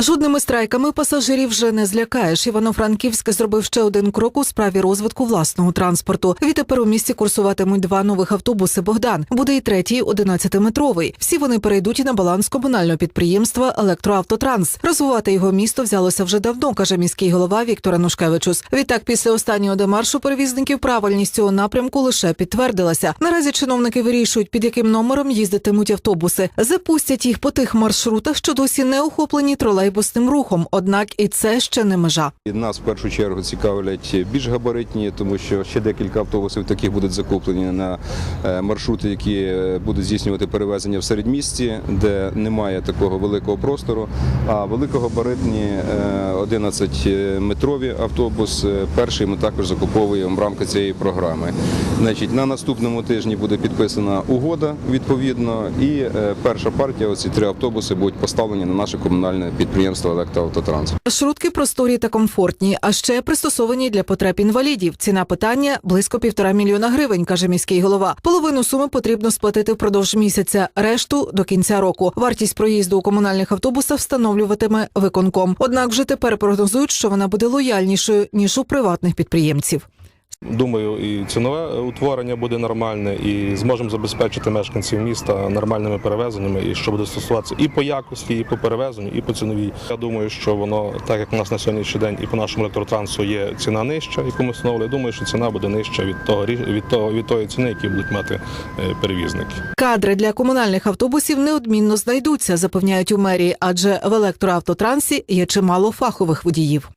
Жодними страйками пасажирів вже не злякаєш. Івано-Франківськ зробив ще один крок у справі розвитку власного транспорту. Відтепер у місті курсуватимуть два нових автобуси Богдан. Буде і третій 11-метровий. Всі вони перейдуть на баланс комунального підприємства Електроавтотранс. Розвивати його місто взялося вже давно, каже міський голова Віктор Анушкевичус. Відтак, після останнього демаршу перевізників правильність цього напрямку лише підтвердилася. Наразі чиновники вирішують, під яким номером їздитимуть автобуси. Запустять їх по тих маршрутах, що досі не охоплені тролейбусним рухом. Однак і це ще не межа. Нас в першу чергу цікавлять більш габаритні, тому що ще декілька автобусів таких будуть закуплені на е, маршрути, які е, будуть здійснювати перевезення в середмісті, де немає такого великого простору. А великогабаритні 11-метрові автобус. е, Перший ми також закуповуємо в рамках цієї програми. Значить, на наступному тижні буде підписана угода відповідно, і перша партія, оці три автобуси, будуть поставлені на наше комунальне підприємство «Електроавтотранс». Маршрутки просторі та комфортні, а ще пристосовані для потреб інвалідів. Ціна питання близько півтора мільйона гривень, каже міський голова. Половину суми потрібно сплатити впродовж місяця, решту до кінця року. Вартість проїзду у комунальних автобусах встановлюватиме виконком. Однак вже тепер прогнозують, що вона буде лояльнішою ніж у приватних підприємців. Думаю, і цінове утворення буде нормальне, і зможемо забезпечити мешканців міста нормальними перевезеннями, і що буде стосуватися і по якості, і по перевезенню, і по ціновій. Я думаю, що воно, так як у нас на сьогоднішній день і по нашому електротрансу є ціна нижча, яку ми встановили. я Думаю, що ціна буде нижча від того від того від тої ціни, які будуть мати е, перевізники. Кадри для комунальних автобусів неодмінно знайдуться, запевняють у мерії, адже в електроавтотрансі є чимало фахових водіїв.